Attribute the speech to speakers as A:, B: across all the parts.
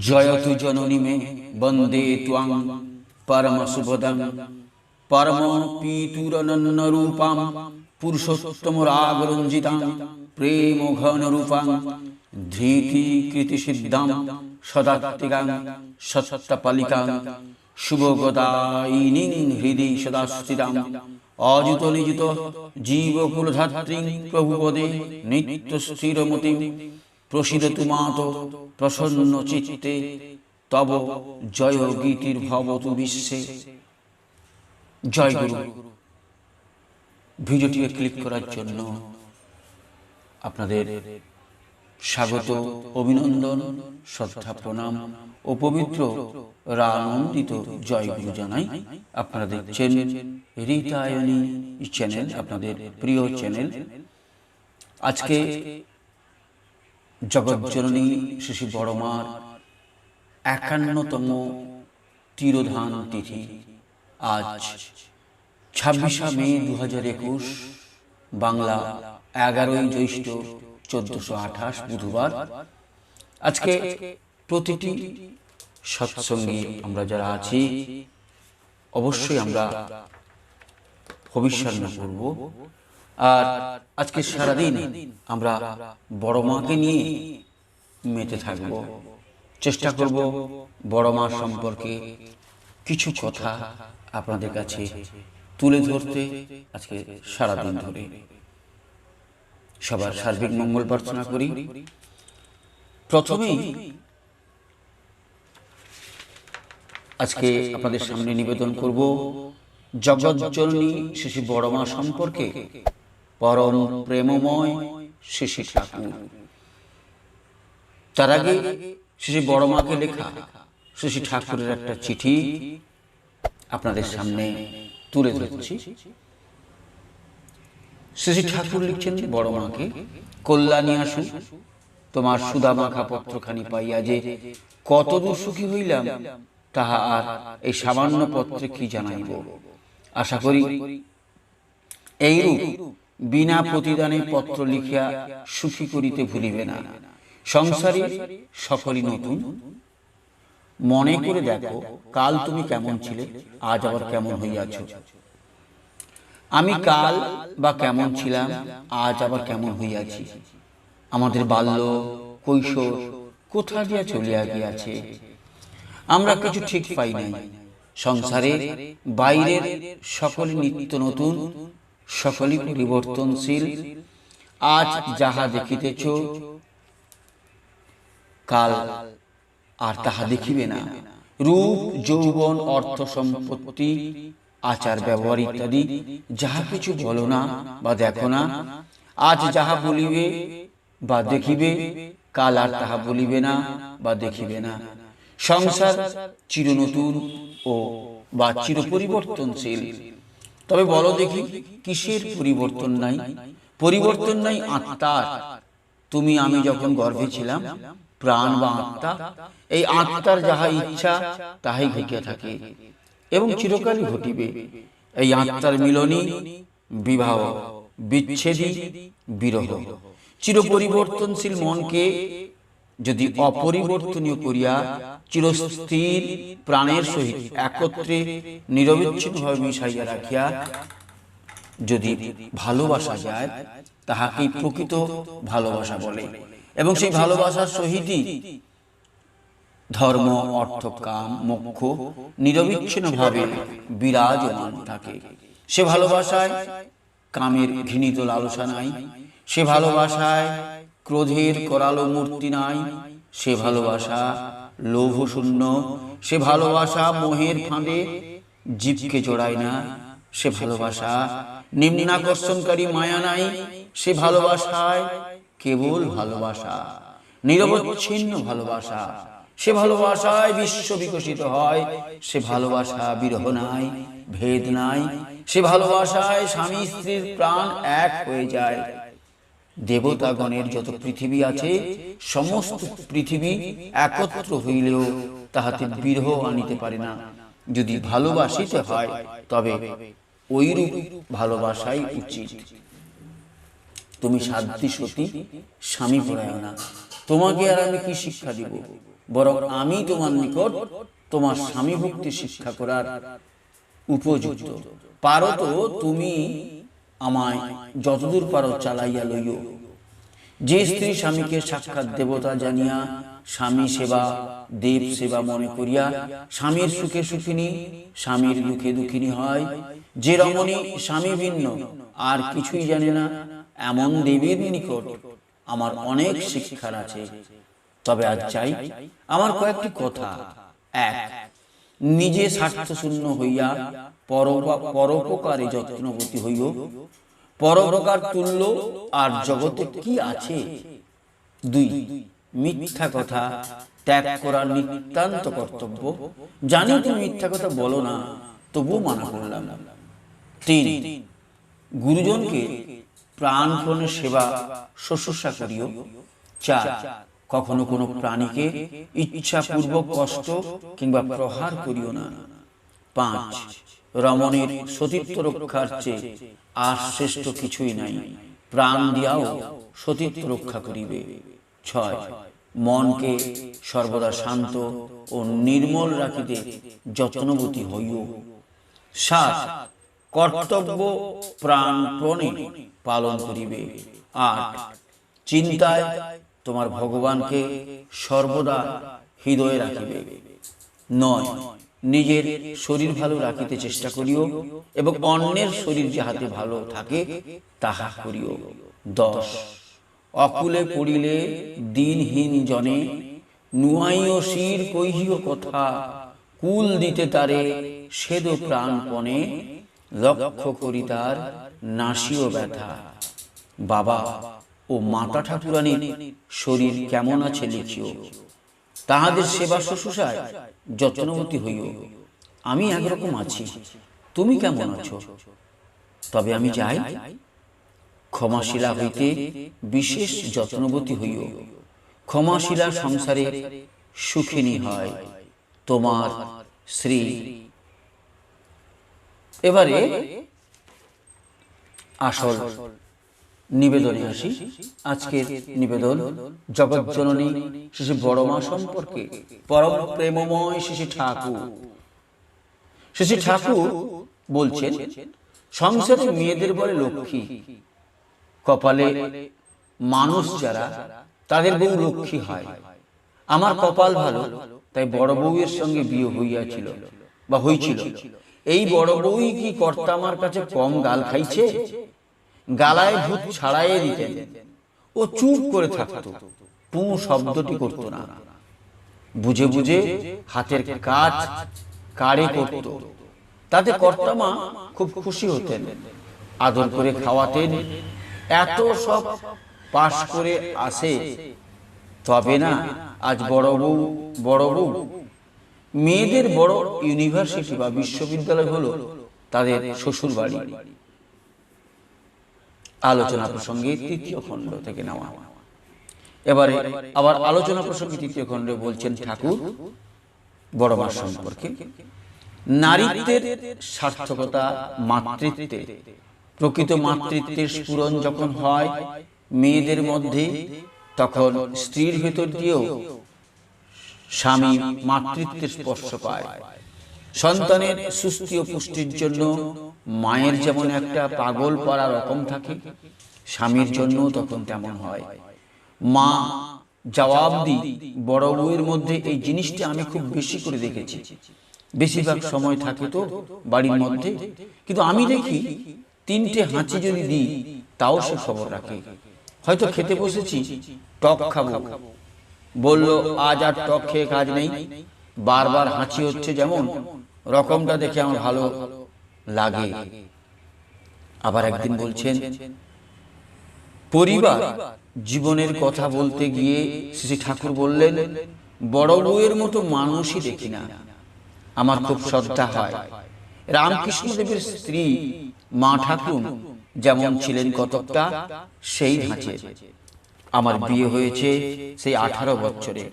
A: জয়তু জননী মে বন্দে ত্বাং পরম সুভদং পরম পিতুরনন্ন রূপাম পুরুষোত্তম রাগরঞ্জিতাং প্রেম ঘন রূপাং ধৃতি কৃতি সিদ্ধাম সদাত্তিকাং সত্যপালিকাং শুভগদায়িনীং হৃদি সদা স্থিতাং অযুত নিযুত জীবকুলধাত্রীং প্রভুপদে নিত্য স্থিরমতিম প্রসিদতু মাত প্রসন্ন চিত্তে তব জয় গীতির ভবতু বিশ্বে। জয় গুরু। ভিডিওটিকে ক্লিক করার জন্য আপনাদের স্বাগত, অভিনন্দন, শ্রদ্ধা, প্রণাম ও পবিত্র রানন্দিত জয় গুরু জানাই আপনারা দেখছেন রীতায়নী চ্যানেল, আপনাদের প্রিয় চ্যানেল। আজকে জগজ্জননী শিশু বড়মার একান্নতম তিরোধান তিথি। আজ ছাব্বিশা মে দু হাজার একুশ, বাংলা এগারোই জ্যৈষ্ঠ চোদ্দশো আঠাশ বুধবার। আজকে প্রতিটি সৎসঙ্গী আমরা যারা আছি, অবশ্যই আমরা ভবিষ্যৎ করব। আর আজকে সারাদিন আমরা বড় মাকে নিয়ে মেতে থাকব। চেষ্টা করব বড় মা সম্পর্কে কিছু কথা আপনাদের কাছে তুলে ধরতে আজকে সারাদিন ধরে। সবার সার্বিক মঙ্গল প্রার্থনা করি। প্রথমেই আজকে আপনাদের সামনে নিবেদন করব জগজ্জননী শিশু বড় মা সম্পর্কে পরম প্রেমময় শিশি ঠাকুর। তার আগে শিশু বড় মাকে লেখা শিশু ঠাকুরের একটা চিঠি আপনাদের সামনে তুলে ধরছি। শিশু ঠাকুর লিখছেন বড় মাকে কল্যাণী আসু তোমার সুদা মাখা পত্রখানি পাইয়া যে কত সুখী হইলাম, তাহা আর এই সামান্য পত্রে কি জানাইব? আশা করি এইরূপ বিনা প্রতিদানে পত্র লিখিয়া সুখী করিতে ভুলিবে না। সংসারে, সকলই নতুন। মনে করে দেখো, কাল তুমি কেমন ছিলে, আজ আবার কেমন হইয়াছ। আমি কাল বা কেমন ছিলাম, আজ আবার কেমন হইয়াছি। আমাদের বাল্য, কৈশোর কোথা দিয়া চলিয়া গিয়াছে? আমরা কিছু ঠিক পাই নাই। সংসারে, বাইরের সকলে নিত্য নতুন সকলই পরিবর্তনশীল। আজ যাহা দেখিতেছ, কাল আর তাহা দেখিবে না। রূপ, যৌবন, অর্থ সম্পত্তি, আচার, ব্যবহার ইত্যাদি যাহা কিছু বলো না বা দেখো না, আজ যাহা বলিবে বা দেখিবে, কাল আর তাহা বলিবে না বা দেখিবে না। সংসার চির নতুন ও বা চির পরিবর্তনশীল তবে বলো দেখি, কিসের পরিবর্তন নাই? পরিবর্তন নাই আত্মার। তুমি, আমি যখন গর্ভে ছিলাম, প্রাণ বা আত্মা, এই আত্মার যাহা ইচ্ছা, তাহাই ঘটিয়া থাকে এবং চিরকালই ঘটিবে। এই আত্মার মিলনই বিবাহ, বিচ্ছেদী, বিরহ। চির পরিবর্তনশীল মনকে যদি অপরিবর্তনীয় করিয়া চিরস্থির প্রাণের সহিত একত্রে নিরবিচ্ছিন্নভাবে মিশাইয়া রাখিয়া যদি ভালোবাসা যায়, তাহাকেই প্রকৃত ভালোবাসা বলে। এবং সেই ভালোবাসার সহিতই ধর্ম, অর্থ, কাম, মোক্ষ নিরবিচ্ছিন্নভাবে বিরাজমান থাকে। সে ভালোবাসায় কামের ঘৃণিত লালসা নাই। সে ভালোবাসায় ক্রোধের করালো মূর্তি নাই। সে ভালোবাসা লোভ শূন্য সে ভালোবাসা মোহের ফাঁদে। জীবকে জড়ায় না, সে ভালোবাসা নিম্নাকর্ষণকারী মায়া নাই। সে ভালোবাসায় কেবল ভালোবাসা, নিরবচ্ছিন্ন ভালোবাসা। সে ভালোবাসায় বিশ্ব বিকশিত হয়। সে ভালোবাসা বিরহ নাই, ভেদ নাই। সে ভালোবাসায় স্বামী স্ত্রীর প্রাণ এক হয়ে যায়। দেবতাগণের যত পৃথিবী আছে, সমস্ত পৃথিবী একত্র হইলেও তাহাতে বিরহ আনিতে পারে না। যদি ভালোবাসিতে হয়, তবে ওইরূপ ভালোবাসাই উচিত। তুমি সাধ্যি সতী, স্বামী পড়ায় না তোমাকে আর আমি কি শিক্ষা দিব? বরং আমি তোমার নিকট তোমার স্বামী ভক্তি শিক্ষা করার উপযুক্ত। পারো তো তুমি আমায় যতদূর পারো চালাইয়া লইও। যে স্ত্রী স্বামীকে সাক্ষাৎ দেবতা জানিয়া স্বামী সেবা, দেব সেবা মনে করিয়া স্বামীর সুখে সুখিনী, স্বামীর দুঃখে দুঃখিনী হয়। যে রমণী স্বামী ভিন্ন, আর কিছুই জানে না, এমন দেবীর নিকট আমার অনেক শিক্ষার আছে। তবে আজ চাই আমার কয়েকটি কথা। এক, নিজে স্বার্থশূন্য হইয়া পরোপকারে যত্নবতী হইও। পরোপকার তুল্য আর জগতে কি আছে? দুই, মিথ্যা কথা ত্যাগ করার নিতান্ত কর্তব্য। জানি তুমি মিথ্যা কথা বলো না, তবুও মানা করলাম। তিন, গুরুজনকে প্রাণপণে সেবা শুশ্রূষা করিও। চার, কখনো কোনো প্রাণীকে ইচ্ছাপূর্বক কষ্ট কিংবা প্রহার করিও না। পাঁচ রমণের সতীত্ব রক্ষার চেয়ে আর শ্রেষ্ঠ কিছুই নাই। প্রাণ দিয়াও সতীত্ব রক্ষা করিবে। ছয়, মনকে সর্বদা শান্ত ও নির্মল রাখিতে যত্নবতী হইও। সাত, কর্তব্য প্রাণপণে পালন করিবে। আট, চিন্তায় তোমার ভগবানকে সর্বদা হৃদয়ে রাখিবে। নয় নিজের শরীর ভালো রাখিতে চেষ্টা করিও এবং অন্যের শরীর যাহাতে ভালো থাকে, তাহা করিও। দশ, অকুলে পড়িলে দিনহীন জনে নুয়াইও শির কহিও কথা, কুল দিতে তারে সেদ প্রাণপণে লক্ষ্য করি তার নাসিও ব্যথা। বাবা ও মাতা ঠাকুরানীর শরীর কেমন আছে লিখিও। তাহাদের সেবা শুশ্রূষায় যত্নবতী হইও। আমি একরকম আছি। তুমি কেমন আছো? তবে আমি যাই। ক্ষমাশীলা হইতে বিশেষ যত্নবতী হইও। ক্ষমাশীলা সংসারে সুখিনী হয়। তোমার শ্রী এবারে আসল নিবেদনে আসি আজকের নিবেদন জগৎজননী শিশু বড় মা সম্পর্কে। পরম প্রেমময় শিশু ঠাকুর। শিশু ঠাকুর বলছেন, সংসারে মেয়েদের বলে লক্ষ্মী। কপালে মানুষ যারা, তাদের বউ লক্ষ্মী হয়। আমার কপাল ভালো, তাই বড় বউয়ের সঙ্গে বিয়ে হইয়াছিল বা হইছিল। এই বড় বউই কি কর্তা আমার কাছে কম গাল খাইছে? গালায় ভূত ছাড়াইয়ে দিতেন। ও চুপ করে থাকতো, পু শব্দটি করতো না। বুঝে বুঝে হাতের কাজ কারে করত। তাতে কর্তামা খুব খুশি হতেন, আদর করে খাওয়াতেন, এত সব পাশ করে আসে, তবে না আজ বড় বউ বড় বউ। মেয়েদের বড় ইউনিভার্সিটি বা বিশ্ববিদ্যালয় হলো তাদের শ্বশুর বাড়ি আলোচনা প্রসঙ্গে তৃতীয় খণ্ড থেকে নেওয়া। এবারে আবার আলোচনা প্রসঙ্গে তৃতীয় খণ্ডে বলছেন ঠাকুর, বড় মা সম্পর্কে, নারীত্বের সার্থকতা মাতৃত্বে। প্রকৃত মাতৃত্বের স্ফুরণ যখন হয় মেয়েদের মধ্যে, তখন স্ত্রীর ভেতর দিয়েও স্বামী মাতৃত্বের স্পর্শ পায়। সন্তানের সুস্থি ও পুষ্টির জন্য মায়ের যেমন একটা পাগল পড়া রকম থাকে, স্বামীর জন্য তখন তেমন হয়। মা জবাব দি বড় বউয়ের মধ্যে এই জিনিসটা আমি খুব বেশি করে দেখেছি। বেশিরভাগ সময় থাকে তো বাড়ির মধ্যে। কিন্তু আমি দেখি তিনটে হাঁচি যদি দিই, তাও সে খবর রাখে। হয়তো খেতে বসেছি, টক খাব। বলল, আজ আর টক খেয়ে কাজ নেই। বারবার হাঁচি হচ্ছে যেমন, রকমটা দেখে আমার ভালো লাগে। আবার একদিন বলছেন, পরিবার জীবনের কথা বলতে গিয়ে শ্রী ঠাকুর বললেন, বড় বউয়ের মতো মানুষই দেখি না। আমার খুব শ্রদ্ধা হয়। রামকৃষ্ণদেবের স্ত্রী মা ঠাকুর যেমন ছিলেন কতকটা, সেই ধাঁচে আমার বিয়ে হয়েছে সেই আঠারো বছরে।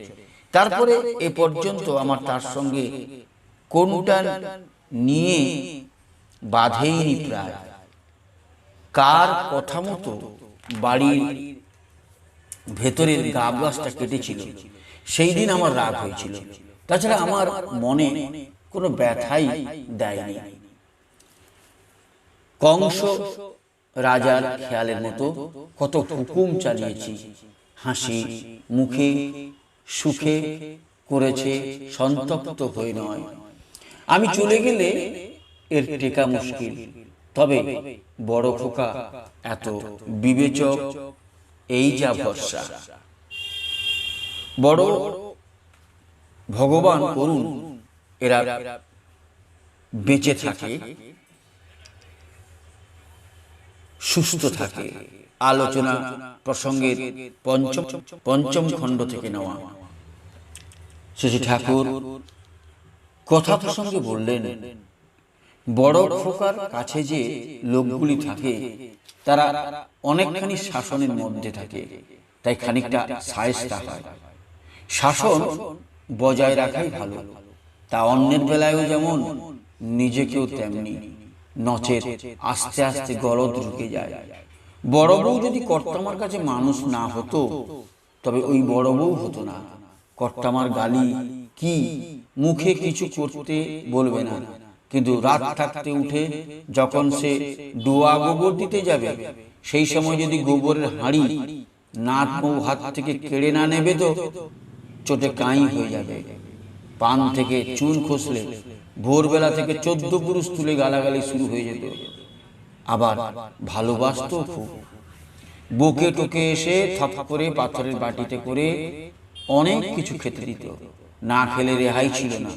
A: তারপরে এ পর্যন্ত আমার তার সঙ্গে কোনটা নিয়ে বাধেইনি প্রায়? কার কথা মতো বাড়ির ভেতরের গাব গাছটা কেটেছিল। সেই দিন আমার রাগ হয়েছিল। তাছাড়া আমার মনে কোনো ব্যথাই দেয়নি। কংস রাজার খেয়ালের মতো কত হুকুম চালিয়েছি। হাসি মুখে সুখে করেছে, সন্তপ্ত হয়ে নয়। আমি চলে গেলে এর টেকা মুশকিল। তবে বড় খোকা, এত বিবেচক, এই যা ভরসা। বড় ভগবান করুন, এরা বেঁচে থাকে, সুস্থ থাকে। আলোচনা প্রসঙ্গের পঞ্চম পঞ্চম খণ্ড থেকে নেওয়া। শ্রী ঠাকুর কথা প্রসঙ্গে বললেন, বড় খোকার কাছে যে লোকগুলি থাকে, তারা অনেকখানি শাসনের মধ্যে থাকে, তাই খানিকটা সায়স্তা হয়। শাসন বজায় রাখাই ভালো, তা অন্যের বেলায়ও যেমন, নিজেকেও তেমনি, নচেত আস্তে আস্তে গলদ ঢুকে যায়। বড় বউ যদি কর্তামার কাছে মানুষ না হতো, তবে ওই বড় বউ হতো না। কর্তামার গালি কি? মুখে কিছু করতে বলবে না। কিন্তু রাত থাকতে উঠে যখন সে ডোয়া গোবর দিতে যাবে, সেই সময় যদি গোবরের হাঁড়ি নাত বউ হাত থেকে কেড়ে না নেবে তো চোটে কাঁই হয়ে যাবে। পান থেকে চুন খসলে ভোরবেলা থেকে চোদ্দ পুরুষ তুলে গালাগালি শুরু হয়ে যেত। আবার ভালোবাসতো খুব। বুকে টোকে এসে থপ করে পাথরের বাটিতে করে অনেক কিছু খেতে দিত। না খেলে রেহাই ছিল না।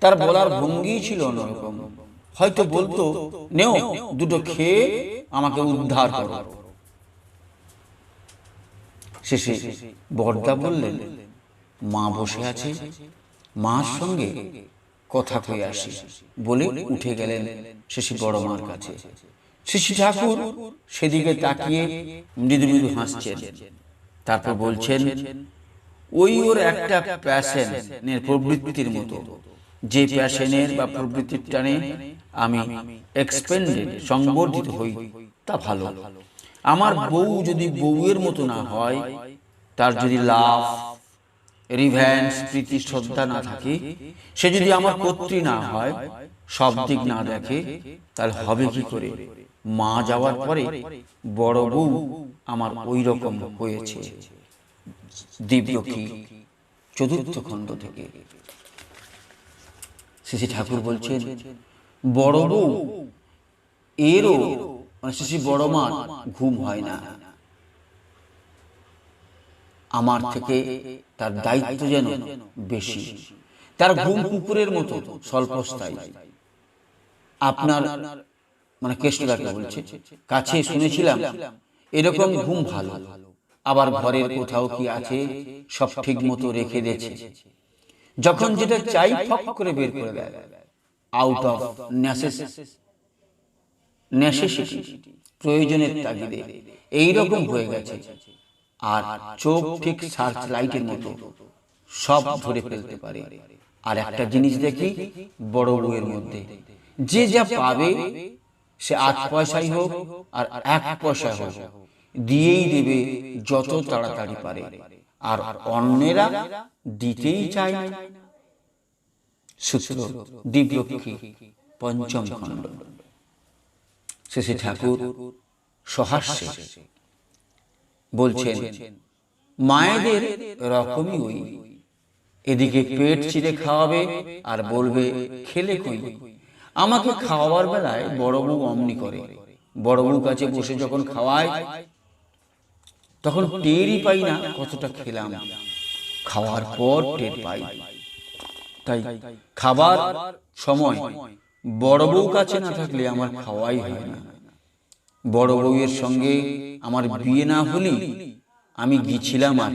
A: তার বলার ভঙ্গি ছিল অন্যরকম। হয়তো বলতো, নেও, দুটো খেয়ে আমাকে উদ্ধার করো। শেষে বর্দা বললেন, মা বসে আছে। মার সঙ্গে কথা কয়ে আসি। বলে উঠে গেলেন শেষে বড় মার কাছে। শিশি ঠাকুর সেদিকে তাকিয়ে মৃদু মৃদু হাসছেন। তারপর বলছেন ওই ওর একটা প্যাশনের প্রবৃত্তির মতো। যে প্যাশনের বা প্রবৃত্তির টানে আমি এক্সপেন্ডেড সংবর্ধিত হই, তা ভালো। আমার বউ যদি বউয়ের মতো না হয়, তার যদি লাভ রিভ্যান্স প্রীতি, শ্রদ্ধা না থাকে, সে যদি আমার কর্ত্রী না হয়, সব দিক না দেখে, তাহলে হবে কি করে? মা যাওয়ার পরে বড় বউ আমার ওই রকম হয়েছে। দিব্যকি চতুর্থ খণ্ড থেকে। শ্রী ঠাকুর বলছেন বড় বউ এরও মানে শ্রী বড় মার ঘুম হয় না। আমার থেকে তার দায়িত্ব যেন বেশি। তার ঘুম কুকুরের মতো, স্বল্পস্থায়ী। আপনার মানে কেষ্টদাকে বলছে, কাছে শুনেছিলাম, এরকম ঘুম ভালো। আবার ঘরের কোথাও কি আছে? সব ঠিক মতো রেখে দিয়েছে। যখন যেটা চাই ফক করে বের করে দেয়। আউট অফ নেসেসিটি প্রয়োজনের তাগিদে। এইরকম হয়ে গেছে। আর চোখ ঠিক সার্চ লাইটের মতো। সব ধরে ফেলতে পারে। আর একটা জিনিস দেখি, বড় বউয়ের মধ্যে। যে যা পাবে, সে আট পয়সাই হোক আর এক পয়সা হোক। দিয়েই দেবে যত তাড়াতাড়ি পারে। আর অন্যেরা দিতেই চায় না। সূত্র দিব্যক্ষী, পঞ্চম খণ্ড। শেষে ঠাকুর সহাস্যে বলছেন, মায়েদের রকমই ওই। এদিকে পেট চিরে খাওয়াবে আর বলবে, খেলে কই? আমাকে খাওয়াবার বেলায় বড় বউ অমনি করে। বড় বউ কাছে বসে যখন খাওয়ায় তখন টেরই পাই না কতটা খেলাম। খাওয়ার পর টের পাই। তাই খাবার সময়। বড় বউ কাছে না থাকলে আমার খাওয়াই হয় না। বড় বউয়ের সঙ্গে আমার বিয়ে না হলেই আমি গিয়েছিলাম আর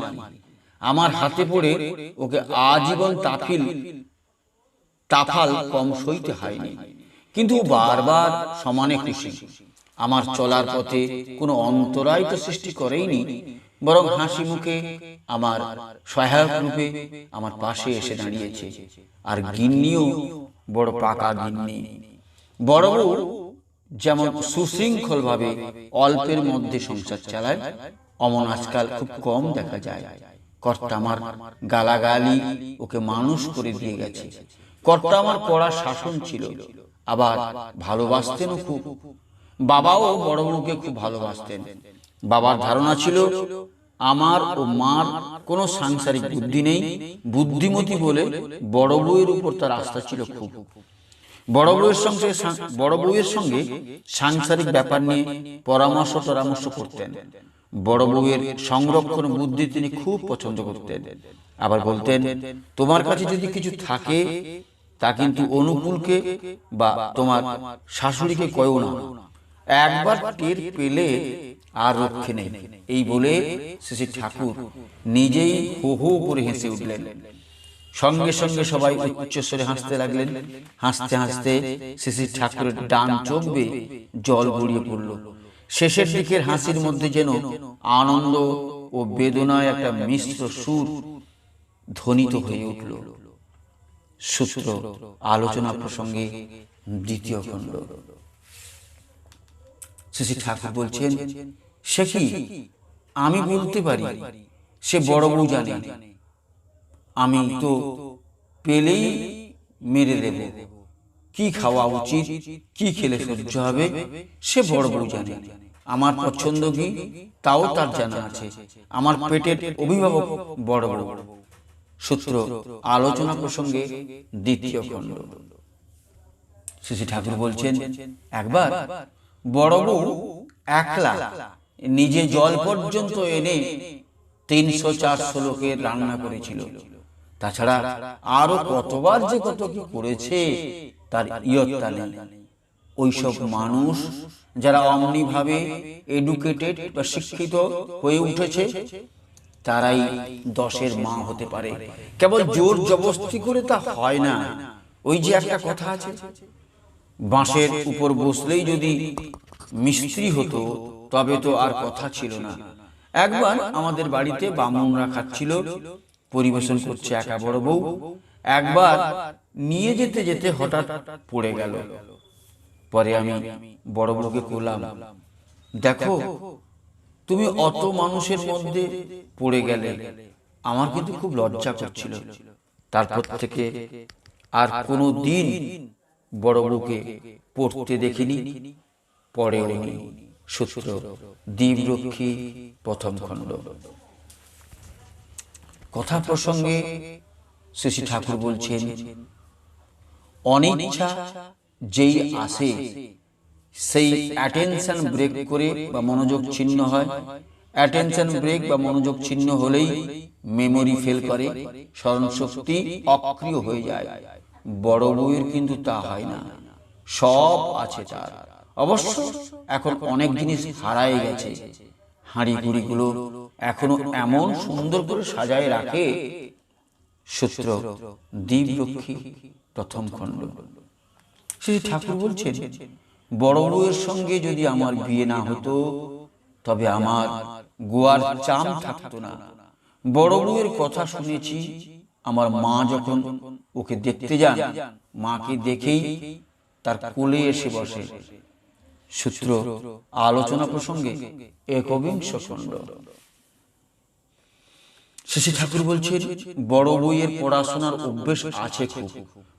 A: আমার হাতে পড়ে ওকে আজীবন তাফিল। তাফাল। কম সইতে হয়নি। কিন্তু বারবার সমানে খুশি। আমার চলার পথে কোনো অন্তরায় তো সৃষ্টি করেইনি, বরং হাসি মুখে আমার সহায়ক রূপে আমার পাশে এসে দাঁড়িয়েছে, আর গিন্নিও বড় পাকা গিন্নি। বড় বউ যেমন সুশৃঙ্খলভাবে অল্পের মধ্যে সংসার চালায়, অমন আজকাল খুব কম দেখা যায়। কর্তা আমার গালাগালি ওকে মানুষ করে দিয়ে গেছে। কর্তা আমার কড়া শাসন ছিল, আবার ভালোবাসতেনও খুব। বাবাও বড় বউকে খুব ভালোবাসতেন। বাবার ধারণা ছিল, আমার ও মার কোনো সাংসারিক বুদ্ধি নেই, বুদ্ধিমতী বলে বড় বউয়ের উপর তার আস্থা ছিল খুব। বড় বউয়ের সঙ্গে বড় বউয়ের সঙ্গে সাংসারিক ব্যাপার নিয়ে পরামর্শ পরামর্শ করতেন। বড় বউয়ের সংরক্ষণ বুদ্ধি তিনি খুব পছন্দ করতেন। আবার বলতেন, তোমার কাছে যদি কিছু থাকে, তা কিন্তু অনুকূলকে বা তোমার শাশুড়িকে কয়েও না। একবার টের পেলে আর রক্ষে নেই। এই বলে শ্রী ঠাকুর নিজেই হো হো করে হেসে উঠলেন। সঙ্গে সঙ্গে সবাই উচ্চস্বরে হাসতে লাগলেন। হাসতে হাসতে শিশির ঠাকুরের ডান চোখ জল গড়িয়ে পড়ল। শেষের দিকের হাসির মধ্যে যেন আনন্দ ও বেদনায় একটা মিশ্র সুর ধ্বনিত হয়ে উঠল। সূত্র আলোচনা প্রসঙ্গে দ্বিতীয় খণ্ড। শ্রী ঠাকুর বলছেন সে কি? আমি বলতে পারি সে বড় বউ জানে। আমি তো পেলেই মেরে দেব। কি খাওয়া উচিত? কি খেলে সহ্য হবে? সে বড় বউ জানে। আমার পছন্দ কি? তাও তার জানা আছে। আমার পেটের অভিভাবক বড় বড় সূত্র আলোচনা প্রসঙ্গে দ্বিতীয় খণ্ড। শ্রী ঠাকুর বলছেন একবার বড় বউ একলা নিজে জল পর্যন্ত এনে তিনশো চারশো লোকের রান্না করেছিল। তাছাড়া আরও কতবার যে কত কি করেছে, তার ইয়ত্তা নেই। ওইসব মানুষ যারা অমনিভাবে এডুকেটেড বা শিক্ষিত হয়ে উঠেছে, তারাই দশের মা হতে পারে। কেবল জোর জবস্তি করে তা হয় না। ওই যে একটা কথা আছে, বাঁশের উপর বসলেই যদি মিস্ত্রি হতো, তবে তো আর কথা ছিল না। একবার আমাদের বাড়িতে বামুনরা খাচ্ছিল, পরিবেশন করছে একা বড় বউ। একবার নিয়ে যেতে যেতে হঠাৎ পড়ে গেল। পরে আমি বড় বউকে করলাম দেখো, তুমি অত মানুষের মধ্যে পড়ে গেলে আমার কিন্তু খুব লজ্জা করছিল। তারপর থেকে আর কোনো দিন বড় বউকে পড়তে দেখিনি। পরেও নেই সূত্র দ্বীপরক্ষী প্রথম খণ্ড। কথা প্রসঙ্গে শ্রী ঠাকুর বলছেন, অনিচ্ছা যেই আসে, সেই অ্যাটেনশন ব্রেক করে বা মনোযোগ ছিন্ন হয়। অ্যাটেনশন ব্রেক বা মনোযোগ ছিন্ন হলেই মেমোরি ফেল করে স্মরণ শক্তি অক্রিয় হয়ে যায়। বড় বউয়ের কিন্তু তা হয় না। সব আছে তার। অবশ্য এখন অনেক জিনিস হারায় গেছে। হাঁড়ি গুড়িগুলো এখনও এমন সুন্দর করে সাজায় রাখে। সূত্র দ্বীপরক্ষী প্রথম খণ্ড। শ্রী ঠাকুর বলছেন বড় বউয়ের সঙ্গে যদি আমার বিয়ে না হতো তবে আমার গোয়ার চাম থাকতো না। বড় বউয়ের কথা শুনেছি আমার মা যখন ওকে দেখতে যান মাকে দেখেই তার কোলে এসে বসে। সূত্র আলোচনা প্রসঙ্গে একবিংশ খণ্ড। শশী ঠাকুর বলছেন, বড় বইয়ের পড়াশোনার অভ্যেস আছে খুব,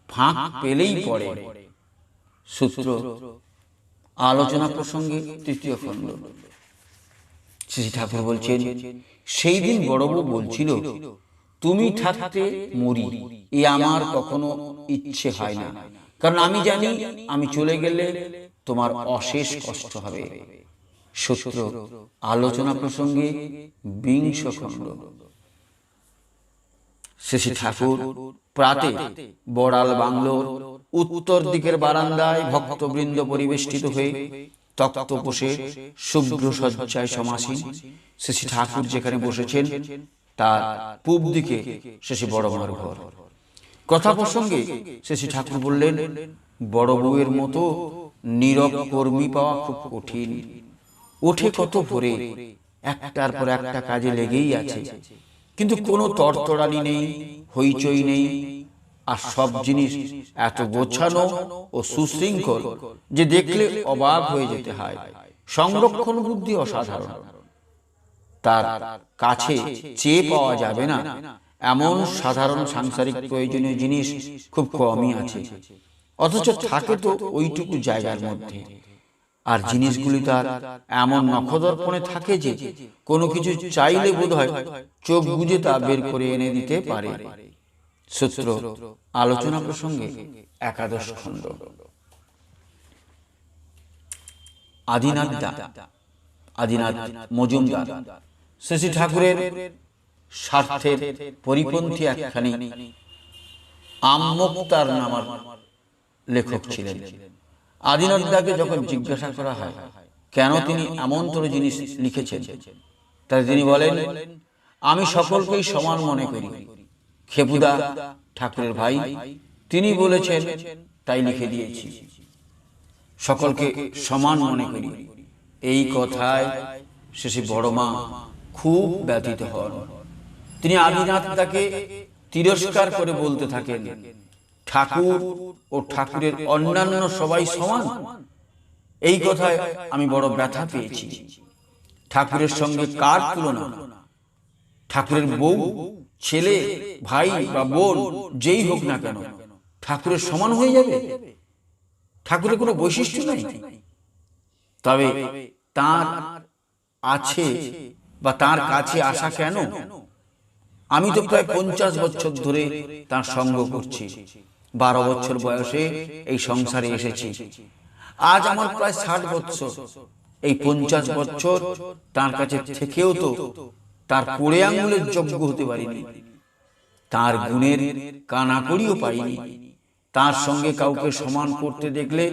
A: ফাঁক পেলেই পড়ে। সূত্র আলোচনা প্রসঙ্গে তৃতীয় খণ্ড। শ্রী ঠাকুর বলছেন, সেই দিন বড় বউ বলছিল, তুমি থাকতে মরি, এ আমার কখনো ইচ্ছে হয় না। কারণ আমি জানি, আমি চলে গেলে তোমার অশেষ কষ্ট হবে। সূত্র, আলোচনা প্রসঙ্গে বিংশ খণ্ড। শেষে ঠাকুর প্রাতে বড়াল বাংলোর উত্তর দিকের বারান্দায় ভক্তবৃন্দ পরিবেষ্টিত হয়ে তক্ত বসে শুভ্র সজ্জায় সমাসীন। শেষে ঠাকুর যেখানে বসেছেন, তার পূব দিকে শেষে বড় বড় ঘর। কথা প্রসঙ্গে শেষে ঠাকুর বললেন, বড় বউয়ের মতো নীরব কর্মী পাওয়া খুব কঠিন। ওঠে কত ভোরে, একটার পর একটা কাজে লেগেই আছে। কিন্তু কোনো তরতরানি নেই, হইচই নেই। আর সব জিনিস এত গোছানো ও সুশৃঙ্খল যে দেখলে অবাক হয়ে যেতে হয়। সংরক্ষণ বুদ্ধি অসাধারণ। তার কাছে চেয়ে পাওয়া যাবে না। এমন সাধারণ সাংসারিক প্রয়োজনীয় জিনিস খুব কমই আছে। অথচ থাকে তো ওইটুকু জায়গার মধ্যে। আর জিনিসগুলি তার এমন নখদর্পণে থাকে যে কোনো কিছু চাইলে বোধ হয় চোখ বুঝে তা বের করে এনে দিতে পারে। সূত্র আলোচনা প্রসঙ্গে একাদশ খণ্ড। আদিনাথ আদিনাথ মজুমদার। শশী ঠাকুরের স্বার্থের পরিপন্থী একখানি আম্মক্তার নামার লেখক ছিলেন। আদিনাথ দাকে যখন জিজ্ঞাসা করা হয়, কেন তিনি এমনতর জিনিস লিখেছেন? তাই তিনি বলেন, আমি সকলকেই সমান মনে করি। খেপুদা ঠাকুরের ভাই, তিনি বলেছেন, তাই লিখে দিয়েছি। সকলকে সমান মনে করি। এই কথায় শেষে বড় মা খুব ব্যথিত হন। তিনি আদিনাথ তাকে তিরস্কার করে বলতে থাকেন ঠাকুর ও ঠাকুরের অন্যান্য সবাই সমান? এই কথায় আমি বড় ব্যথা পেয়েছি। ঠাকুরের সঙ্গে কার তুলনা? ঠাকুরের বউ, ছেলে, ভাই বা বোন, যেই হোক না কেন, ঠাকুরের সমান হয়ে যাবে? ঠাকুরের কোনো বৈশিষ্ট্য নেই? তবে তার আছে বা তার কাছে আসা কেন? আমি তো প্রায় পঞ্চাশ বছর ধরে তার সঙ্গ করছি। বারো বছর বয়সে এই সংসারে এসেছি। আজ আমার প্রায় ষাট বছর এই পঞ্চাশ বছর তার কাছে থেকেও তো তার কোড়ে আঙুলের যোগ্য হতে পারিনি। তার গুণের কানাকড়িও পাইনি। তার সঙ্গে কাউকে সমান করতে দেখলে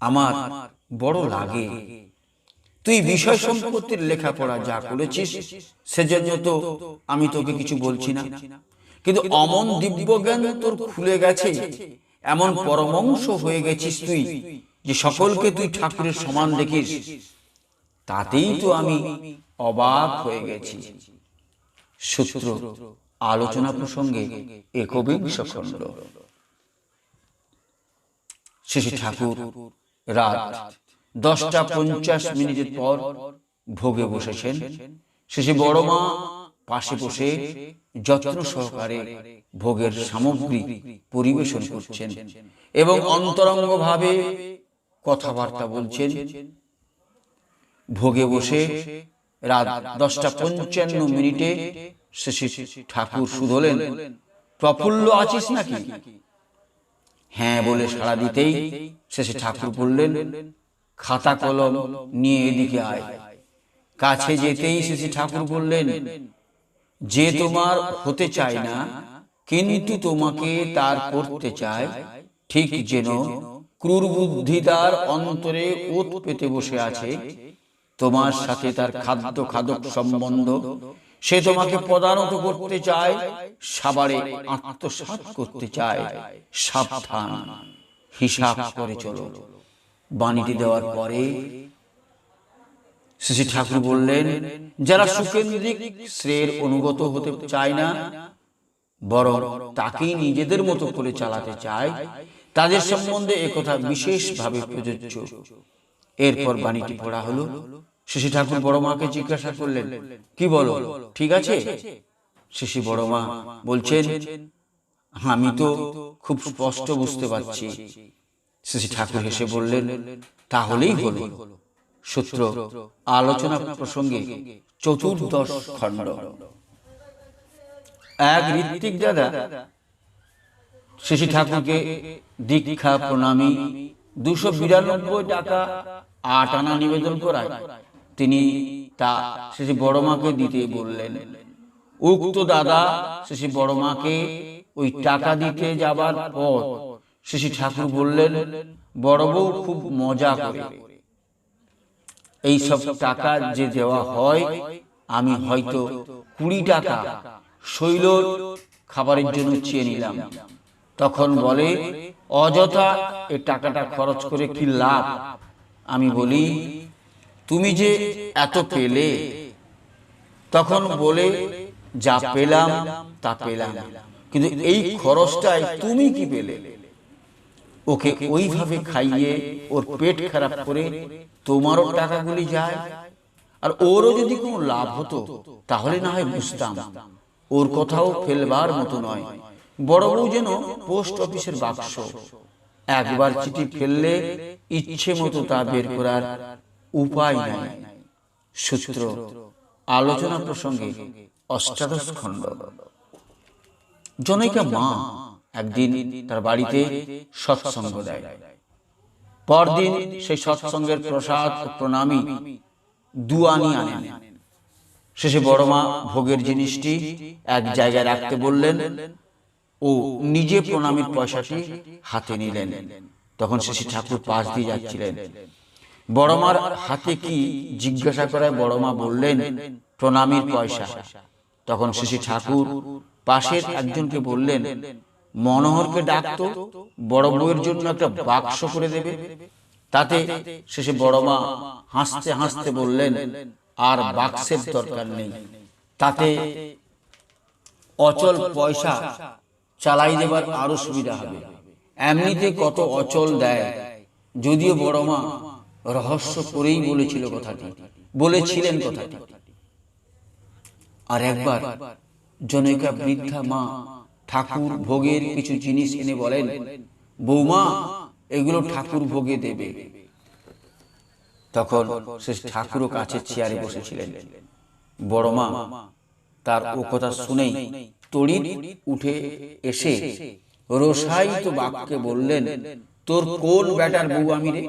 A: আমার বড় লাগে। তুই বিষয় সম্পত্তির লেখাপড়া যা করেছিস, সেজন্য তো আমি তোকে কিছু বলছি না। কিন্তু অমন দিব্যজ্ঞান তোর খুলে গেছে। এমন পরমংশ হয়ে গেছিস তুই যে সকলকে তুই ঠাকুরের সমান দেখিস। তাতেই তো আমি অবাক হয়ে গেছি। সূত্র আলোচনা প্রসঙ্গে একবিংশ খণ্ড ঠাকুর রাত দশটা পঞ্চাশ মিনিটের পর ভোগে বসেছেন। শেষে বড় মা পাশে বসে যত্ন সহকারে ভোগের সামগ্রী পরিবেশন করছেন এবং অন্তরঙ্গ ভাবে কথাবার্তা বলছেন। ভোগে বসে রাত দশটা পঞ্চান্ন মিনিটে শেষে ঠাকুর শুধলেন। প্রফুল্ল আছিস নাকি? হ্যাঁ বলে সাড়া দিতেই শেষে ঠাকুর বললেন খাতা কলম নিয়ে এদিকে আয়। কাছে যেতেই শেষে ঠাকুর বললেন যে তোমার হতে চায় না, কিন্তু তোমাকে তার করতে চায়, ঠিক যেন ক্রূর বুদ্ধি তার অন্তরে ওত পেতে বসে আছে, তোমার সাথে তার খাদ্য খাদক সম্বন্ধ, সে তোমাকে প্রদানত করতে চায় সাবারে আত্মসাৎ করতে চায়, সাবধান, হিসাব করে চলো। বাণীটি দেওয়ার পরে শ্রী ঠাকুর বললেন, যারা সুকেন্দ্রিক শ্রেয়ের অনুগত হতে চায় না, বরং তাকেই নিজেদের মতো করে চালাতে চায়, তাদের সম্বন্ধে একথা বিশেষভাবে প্রযোজ্য। এরপর বাণীটি পড়া হলো। শিশি ঠাকুর বড় মাকে জিজ্ঞাসা করলেন, কি বলো? ঠিক আছে? শিশি বড় মা বলছেন, আমি তো খুব স্পষ্ট বুঝতে পারছি। শিশি ঠাকুর হেসে বললেন, তাহলেই হলো। সূত্র আলোচনা প্রসঙ্গে চতুর্দশ খণ্ড। এক ঋত্বিক দাদা শিশি ঠাকুরকে দীক্ষা প্রণামী দুশো বিরানব্বই টাকা আট আনা নিবেদন করায়। তিনি তা শেষে বড় মাকে দিতে বললেন। উক্ত দাদা শেষে বড় মাকে ওই টাকা দিতে যাবার পর শেষে ঠাকুর বললেন বড় বউ খুব মজা করে। এই সব টাকা যে দেওয়া হয়, আমি হয়তো কুড়ি টাকা শৈল খাবারের জন্য চেয়ে নিলাম। তখন বলে, অযথা এ টাকাটা খরচ করে কি লাভ? আমি বলি, তুমি যে এত পেলে। তখন বলে, যা পেলাম, তা পেলাম। কিন্তু এই খরচটায় তুমি কি পেলে? ওকে ওইভাবে খাইয়ে ওর পেট খারাপ করে তোমারও টাকাগুলি যায়। আর ওরও যদি কোনো লাভ হতো তাহলে না হয় বুঝতাম। ওর কথাও ফেলবার মতো নয়। বড় বউ যেন পোস্ট অফিসের বাক্স। একবার চিঠি ফেললে ইচ্ছে মতো তা বের করার উপায় নাই। সূত্র। আলোচনা প্রসঙ্গে অষ্টাদশ খণ্ড। জনৈকা মা একদিন তার বাড়িতে সৎসঙ্গ দেয়। পরদিন সেই সৎসঙ্গের প্রসাদ ও প্রণামী দুয়ানি আনেন। শেষে বড় মা ভোগের জিনিসটি এক জায়গায় রাখতে বললেন ও নিজে প্রণামীর পয়সাটি হাতে নিলেন। তখন শেষে ঠাকুর পাশ দিয়ে যাচ্ছিলেন। বড় মার হাতে কি জিজ্ঞাসা করায় বড় মা বললেন, প্রণামীর পয়সা। তখন শেষে ঠাকুর পাশের একজনকে বললেন মনোহরকে ডাকতো বড় বউয়ের জন্য একটা বাক্স করে দেবে। তাতে শেষে বড় মা হাসতে হাসতে বললেন আর বাক্সের দরকার নেই। তাতে অচল পয়সা চালাই দেবার আরও সুবিধা হবে। এমনিতে কত অচল দেয়। যদিও বড় মা রহস্য করেই বলেছিল কথাটি। বলেছিলেন কথাটি। আর একবার জনৈকা বৃদ্ধা মা ঠাকুর ভোগের কিছু জিনিস এনে বলেন, বৌমা, এগুলো ঠাকুর ভোগে দেবে। তখন সে ঠাকুরও কাছে চেয়ারে বসেছিলেন। বড় মা, তার ও কথা শুনেই তড়িৎ উঠে এসে রসায়িত বাক্যে বললেন, তোর কোন ব্যাটার বউ আমি রে?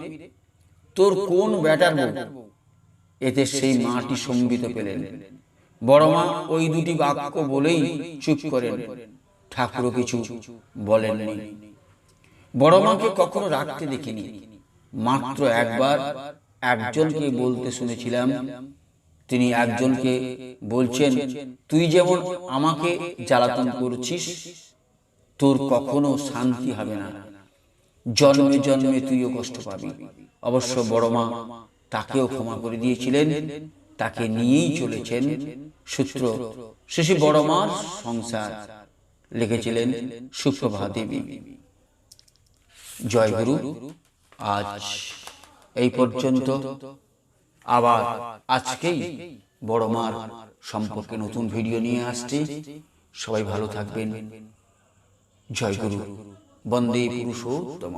A: তোর কোন ব্যাটার বউ? এতে সেই মাটি সম্বিত পেলেন। বড় মা ওই দুটি বাক্য বলেই চুপ করেন। ঠাকুরও কিছু বলেননি। বড় মাকে কখনো রাখতে দেখিনি। মাত্র একবার একজনকে বলতে শুনেছিলাম। তিনি একজনকে বলছেন তুই যেমন আমাকে জ্বালাতন করছিস তোর কখনো শান্তি হবে না। জন্মে জন্মে তুইও কষ্ট পাবি। অবশ্য বড় মা তাকেও ক্ষমা করে দিয়েছিলেন তাকে নিয়েই চলেছেন সূত্র। শেষে বড় মার সংসার। লিখেছিলেন সুপ্রভা দেবী। জয়গুরু আজ এই পর্যন্ত। আবার আজকেই বড় মার সম্পর্কে নতুন ভিডিও নিয়ে আসছি। সবাই ভালো থাকবেন। জয় গুরু। বন্দে পুরুষোত্তম